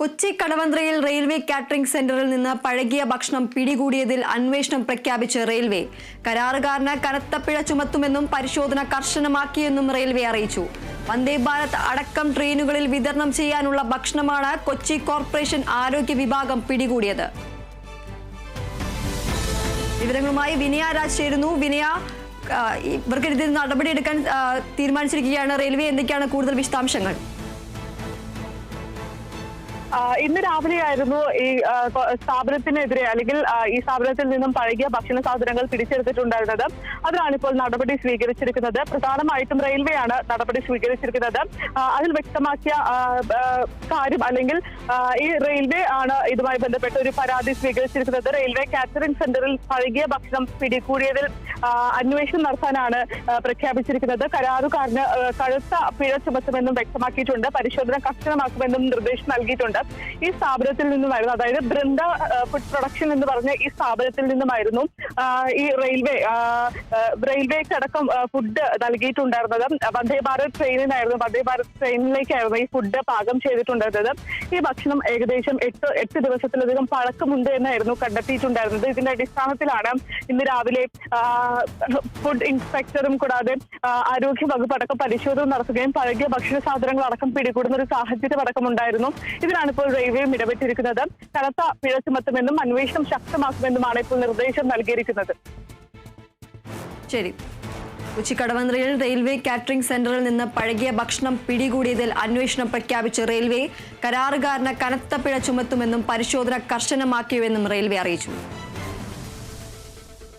Kochi കടവന്ത്രയിൽ railway catering സെന്ററിൽ നിന്ന് പഴകിയ ഭക്ഷണം പിടികൂടിയതിൽ അന്വേഷണം പ്രഖ്യാപിച്ച് റെയിൽവേ. കരാറുകാരന് കനത്ത പിഴ ചുമത്തുമെന്നും പരിശോധന കർശനമാക്കിയെന്നും റെയിൽവേ അറിയിച്ചു. വന്ദേ ഭാരത് അടക്കം ട്രെയിനുകളിൽ വിതരണം ചെയ്യാനുള്ള ഭക്ഷണമാണ് കൊച്ചി കോർപ്പറേഷൻ ആരോഗ്യ വിഭാഗം പിടികൂടിയത്. വിവരങ്ങളുമായി വിനയ രാജ് ചേരുന്നു. വിനയ ഇവർക്കെതിരെ നടപടിയെടുക്കാൻ തീരുമാനിച്ചിരിക്കുകയാണ് റെയിൽവേ. എന്തൊക്കെയാണ് കൂടുതൽ വിശദാംശങ്ങൾ? ഇന്ന് രാവിലെയായിരുന്നു ഈ സ്ഥാപനത്തിനെതിരെ അല്ലെങ്കിൽ ഈ സ്ഥാപനത്തിൽ നിന്നും പഴകിയ ഭക്ഷണ സാധനങ്ങൾ പിടിച്ചെടുത്തിട്ടുണ്ടായിരുന്നത്. അതിനാണ് ഇപ്പോൾ നടപടി സ്വീകരിച്ചിരിക്കുന്നത്. പ്രധാനമായിട്ടും റെയിൽവേ ആണ് നടപടി സ്വീകരിച്ചിരിക്കുന്നത്. അതിൽ വ്യക്തമാക്കിയ കാര്യം അല്ലെങ്കിൽ ഈ റെയിൽവേ ആണ് ഇതുമായി ബന്ധപ്പെട്ട ഒരു പരാതി സ്വീകരിച്ചിരിക്കുന്നത്. റെയിൽവേ കാറ്ററിംഗ് സെന്ററിൽ പഴകിയ ഭക്ഷണം പിടികൂടിയതിൽ അന്വേഷണം നടത്താനാണ് പ്രഖ്യാപിച്ചിരിക്കുന്നത്. കരാറുകാരന് കഴുത്ത പിഴ ചുമത്തുമെന്നും വ്യക്തമാക്കിയിട്ടുണ്ട്. പരിശോധന കർശനമാക്കുമെന്നും നിർദ്ദേശം നൽകിയിട്ടുണ്ട്. ഈ സ്ഥാപനത്തിൽ നിന്നുമായിരുന്നു. അതായത് ബൃന്ദ ഫുഡ് പ്രൊഡക്ഷൻ എന്ന് പറഞ്ഞ ഈ സ്ഥാപനത്തിൽ നിന്നുമായിരുന്നു ഈ റെയിൽവേ ആ, ആ, റെയിൽവേക്ക് അടക്കം ഫുഡ് നൽകിയിട്ടുണ്ടായിരുന്നത്. വന്ദേ ഭാരത് ട്രെയിനിനായിരുന്നു വന്ദേ ഭാരത് ട്രെയിനിലേക്കായിരുന്നു ഈ ഫുഡ് പാകം ചെയ്തിട്ടുണ്ടായിരുന്നത്. ഈ ഭക്ഷണം ഏകദേശം എട്ട് എട്ട് ദിവസത്തിലധികം പഴക്കമുണ്ട് എന്നായിരുന്നു കണ്ടെത്തിയിട്ടുണ്ടായിരുന്നത്. ഇതിന്റെ അടിസ്ഥാനത്തിലാണ് ഇന്ന് രാവിലെ ഫുഡ് ഇൻസ്പെക്ടറും കൂടാതെ ആരോഗ്യ വകുപ്പ് അടക്കം പരിശോധന നടത്തുകയും പഴകിയ ഭക്ഷണ സാധനങ്ങൾ അടക്കം പിടികൂടുന്ന ഒരു സാഹചര്യം അടക്കം ഉണ്ടായിരുന്നു ഇതിനാണ് ഇപ്പോൾ റെയിൽവേയും ഇടപെട്ടിരിക്കുന്നത്. കനത്ത പിഴ ചുമത്തുമെന്നും അന്വേഷണം ശക്തമാക്കുമെന്നുമാണ് ഇപ്പോൾ നിർദ്ദേശം നൽകിയിരിക്കുന്നത്. ശരി. കൊച്ചി കടവന്ത്രയിൽ റെയിൽവേ കാറ്ററിംഗ് സെന്ററിൽ നിന്ന് പഴകിയ ഭക്ഷണം പിടികൂടിയതിൽ അന്വേഷണം പ്രഖ്യാപിച്ച റെയിൽവേ കരാറുകാരന് കനത്ത പിഴ ചുമത്തുമെന്നും പരിശോധന കർശനമാക്കിയുവെന്നും റെയിൽവേ അറിയിച്ചു.